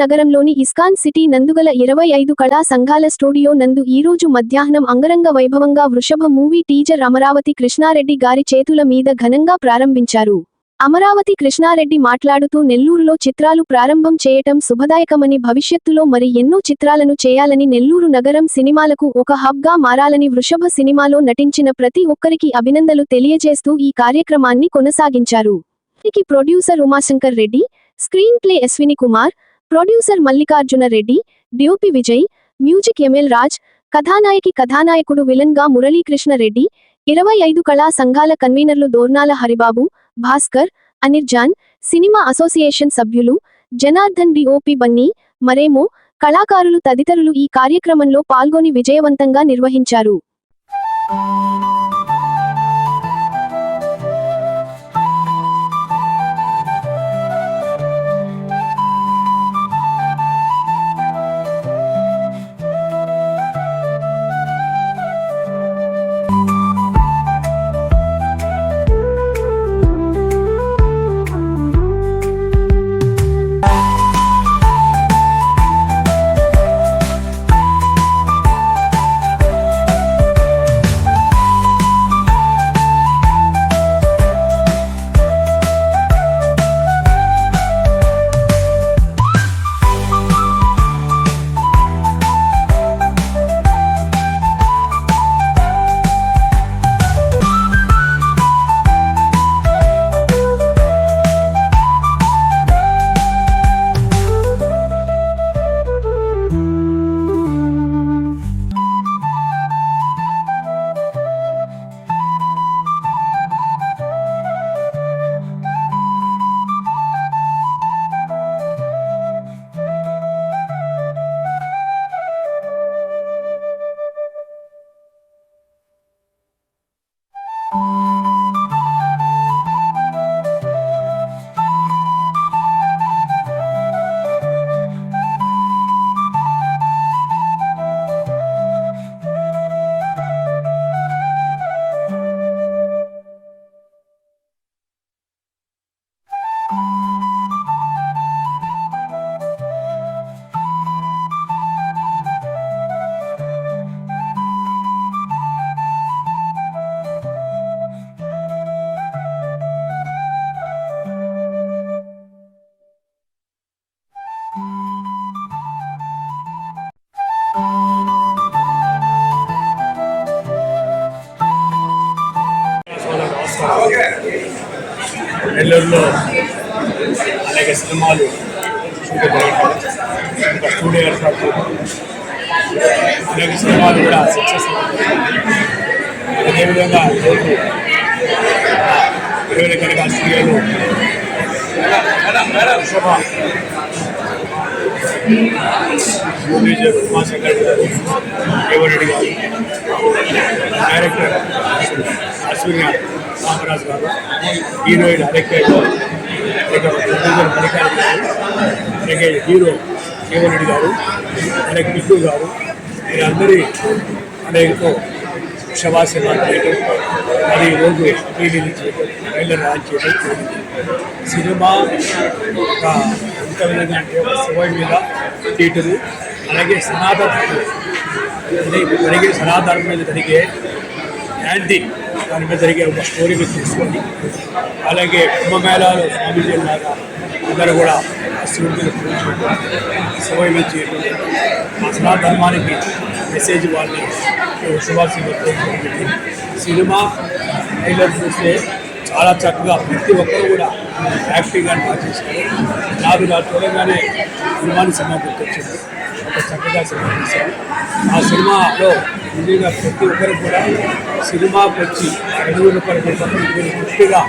నగరంలోని ISKCON city నందుగల ఇరవై ఐదు కళా సంఘాల స్టూడియో నందు ఈరోజు మధ్యాహ్నం అంగరంగ వైభవంగా వృషభ మూవీ టీజర్ అమరావతి కృష్ణారెడ్డి గారి చేతుల మీద ఘనంగా ప్రారంభించారు. అమరావతి కృష్ణారెడ్డి మాట్లాడుతూ నెల్లూరులో చిత్రాలు ప్రారంభం చేయటం శుభదాయకమని భవిష్యత్తులో మరి ఎన్నో చిత్రాలను చేయాలని నెల్లూరు నగరం సినిమాలకు ఒక హబ్గా మారాలని వృషభ సినిమాలో నటించిన ప్రతి ఒక్కరికి అభినందనలు తెలియజేస్తూ ఈ కార్యక్రమాన్ని కొనసాగించారు. Producer Umashankar Reddy screenplay Ashwini Kumar producer Mallikarjuna Reddy డ్యూపి Vijay music ML Raj కథానాయకి కథానాయకుడు విలన్గా మురళీకృష్ణ రెడ్డి ఇరవై ఐదు కళా సంఘాల కన్వీనర్లు దోర్నాల హరిబాబు భాస్కర్ అనిర్జాన్ సినిమా అసోసియేషన్ సభ్యులు జనార్దన్ డిఓపి బన్నీ మరేమో కళాకారులు తదితరులు ఈ కార్యక్రమంలో పాల్గొని విజయవంతంగా నిర్వహించారు. నెల్లూరులో అనేక సినిమాలు షూటింగ్ జరగడం ఒక స్టూడియో ఏర్పాటు. అనేక సినిమాలు కూడా సక్సెస్ అదేవిధంగా రోజు ఇరవై కనుక స్టూడియోలో. వృషభ ప్రొడ్యూసర్ ఉమాశంకర్ గారు రేవరెడ్డి గారు డైరెక్టర్. అశ్విని రామరాజు గారు హీరోయిన్ అలెక్కే గారు అలాగే ప్రొడ్యూసర్ గారు అలాగే హీరో రేవరెడ్డి గారు అలాగే కిషోర్ గారు వీరందరి అనేకతో శవాసన చేయడం మరి ఈరోజు రిలీజ్ చేయడం ట్రైలర్ లాంచ్ చేయడం సినిమా ఒక ఎంత విధంగా అంటే ఒక శివై మీద థియేటరు అలాగే సనాతన అదే జరిగే సనాతనం మీద జరిగే యాంటీ దాని మీద జరిగే ఒక స్టోరీ మీద తీసుకొని అలాగే కుంభమేళాలో స్వామీజీ లాగా అందరూ కూడా శివుడిని పూజించడం శివై మీద చేయడం ఆ సనాతనానికి మెసేజ్ వాళ్ళని శుభాశివ సినిమా ట్రైలర్ చూస్తే చాలా చక్కగా ప్రతి ఒక్కరు కూడా యాక్టివ్గా బాగా చేశారు నాకు నా చూడగానే సినిమాని సినిమా గుర్తొచ్చింది ఒక చక్కగా సినిమా తీశారు. ఆ సినిమాలో నిజంగా ప్రతి ఒక్కరు కూడా సినిమాకి వచ్చి పడేటప్పుడు మీరు పూర్తిగా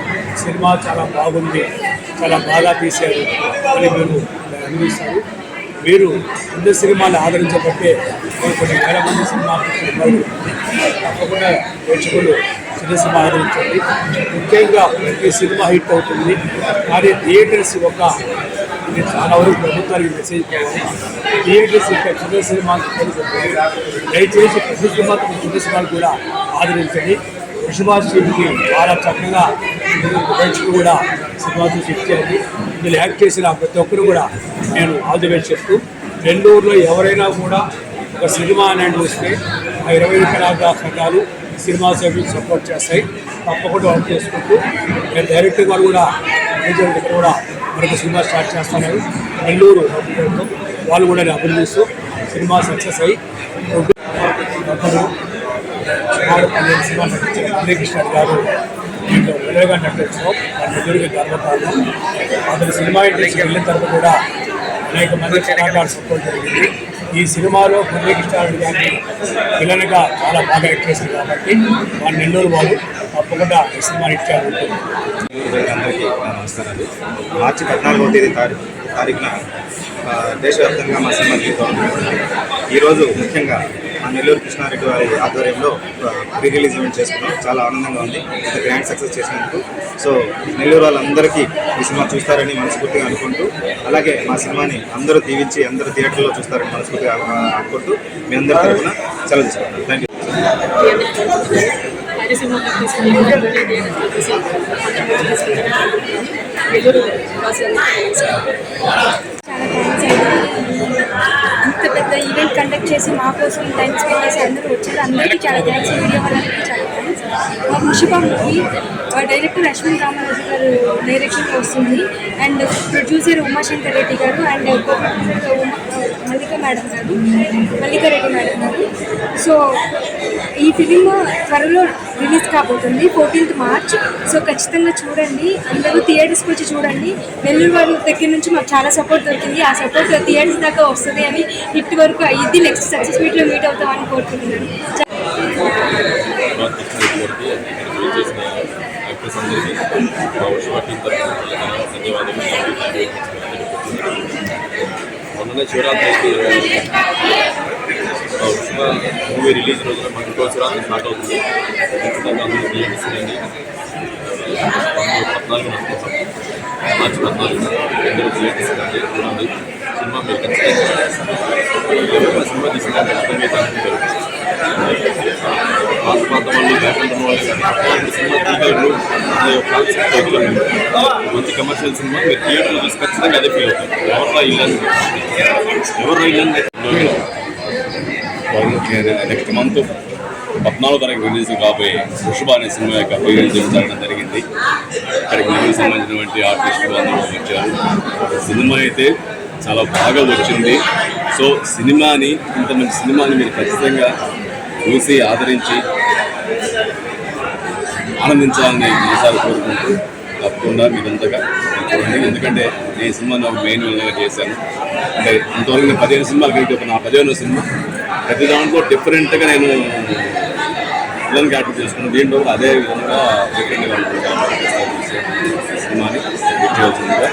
సినిమా చాలా బాగుంది చాలా బాగా తీశారు అని మేము అనిపిస్తారు మీరు అందరి సినిమాలు ఆదరించబట్టే మేము కొన్ని వేల మంది సినిమా తప్పకుండా ప్రేక్షకులు చిన్న సినిమా ఆదరించండి. ముఖ్యంగా ప్రతి సినిమా హిట్ అవుతుంది. కానీ థియేటర్స్ ఒక ఇది చాలా వరకు ప్రభుత్వానికి మెసేజ్ థియేటర్స్ ఇక్కడ చిన్న సినిమాకి దయచేసి ప్రతి సినిమాకి చిన్న సినిమాలు కూడా ఆదరించండి. వృషభాషికి చాలా చక్కగా మంచి కూడా సినిమా చూసి ఇచ్చారు ఇందులో యాక్ట్ చేసిన ప్రతి ఒక్కరు కూడా నేను ఆల్ ది బెస్ట్ చెప్తూ నెల్లూరులో ఎవరైనా కూడా ఒక సినిమా అనేది వస్తే ఆ ఇరవై ఐదు సంఘాలు సినిమా సభ్యులు సపోర్ట్ చేస్తాయి. తప్పకుండా వర్క్ చేసుకుంటూ నేను డైరెక్టర్ గారు కూడా మేజర్ దగ్గర కూడా మనకి సినిమా స్టార్ట్ చేస్తున్నారు. నెల్లూరు వాళ్ళు కూడా అభివృద్ధి చేస్తూ సినిమా సక్సెస్ అయ్యి ఒకరు సినిమా నటించిన హరికృష్ణ గారు దీంట్లో విలువగా నటించడం వాళ్ళ గర్వకారణం అతని సినిమా ఇండస్ట్రీకి వెళ్ళిన తర్వాత కూడా అనేక మంది కళాకారులు సపోర్ట్ జరిగింది ఈ సినిమాలో హరికృష్ణారెడ్డి గారిని విలన్గా చాలా బాగా యాక్ట్ చేశారు కాబట్టి వాళ్ళ నెల్లూరు వాళ్ళు తప్పకుండా ఈ సినిమా ఇచ్చారు అందరికీ నమస్కారాలు. మార్చి పద్నాలుగో తేదీ తారీఖు తారీఖున దేశవ్యాప్తంగా మా సినిమా రిలీజ్ ఈరోజు ముఖ్యంగా మా నెల్లూరు కృష్ణారెడ్డి వారి ఆధ్వర్యంలో ప్రీ రిలీజ్ ఈవెంట్ చేసుకున్నాం చాలా ఆనందంగా ఉంది. ఇంత గ్రాండ్ సక్సెస్ చేసినందుకు. సో నెల్లూరు వాళ్ళందరికీ ఈ సినిమా చూస్తారని మనస్ఫూర్తిగా అనుకుంటూ అలాగే మా సినిమాని అందరూ దీవించి అందరూ థియేటర్లో చూస్తారని మనస్ఫూర్తిగా అనుకుంటూ మీ అందరి తరఫున సెలవు తీసుకుంటాం థ్యాంక్ యూ చాలా థ్యాంక్స్ అండి. ఇంత పెద్ద ఈవెంట్ కండక్ట్ చేసి మా కోసం టైం స్పెండ్ చేసి అందరూ వచ్చారు అందరికీ చాలా థ్యాంక్స్ వీడియో వాళ్ళందరికీ చాలా థ్యాంక్స్ మా ముషిపా మూవీ డైరెక్టర్ అశ్విన్ రామరాజు గారు డైరెక్షన్లో వస్తుంది అండ్ ప్రొడ్యూసర్ ఉమాశంకర్ రెడ్డి గారు అండ్ ఉమా మల్లిక మేడం గారు మల్లికారెడ్డి మేడం గారు. సో ఈ ఫిలిం త్వరలో రిలీజ్ కాబోతుంది ఫోర్టీన్త్ మార్చ్. సో ఖచ్చితంగా చూడండి అందరూ థియేటర్స్కి వచ్చి చూడండి. నెల్లూరు వారి దగ్గర నుంచి మాకు చాలా సపోర్ట్ దొరికింది. ఆ సపోర్ట్ థియేటర్స్ దాకా వస్తుంది అని హిట్ వరకు ఇది నెక్స్ట్ సక్సెస్ మీట్లో మీట్ అవుతామని కోరుకుంటున్నాను. మొన్ననే మూవీ రిలీజ్ రోజున మన ఇంకో శివరాత్రి స్టార్ట్ అవుతుంది. ఖచ్చితంగా అందరూ పద్నాలుగు మార్చి పద్నాలుగు. అందరూ చూడండి. సినిమా మీరు ఖచ్చితంగా సినిమా తీసుకుంటే ఖచ్చితంగా అనుకుంటారు పాత పాత వాళ్ళు వాళ్ళు సినిమా థియేటర్లు మంచి కమర్షియల్ సినిమా. మీరు థియేటర్లో చూసి ఖచ్చితంగా అదే ఫీల్ అవుతారు ఎవరు ఇల్లని ఎవరిలో నెక్స్ట్ మంత్ పద్నాలుగు తారీఖు రిలీజ్ కాబోయే వృషభ అనే సినిమా యొక్క రిలీజ్ జరగడం జరిగింది. అక్కడికి నెల్లూరు సంబంధించినటువంటి ఆర్టిస్టులు అందరూ వచ్చారు. సినిమా అయితే చాలా బాగా వచ్చింది. సో సినిమాని ఇంత మంచి సినిమాని మీరు ఖచ్చితంగా చూసి ఆదరించి ఆనందించాలని ఈసారి కోరుకుంటూ తప్పకుండా మీరంతగా చూడండి. ఎందుకంటే నేను ఈ సినిమాని మెయిన్ విధంగా చేశాను. అంటే ఇంతవరకు నేను పదిహేను సినిమాలు కలిగి ఒక నా పదిహేను సినిమా ప్రతి దాంట్లో డిఫరెంట్గా నేను పిల్లలకి క్యారెక్టర్ చేసుకున్నాను దీంట్లో కూడా అదే విధంగా డిఫరెంట్గా ఉంటుంది. సినిమాని చేయవలసిందిగా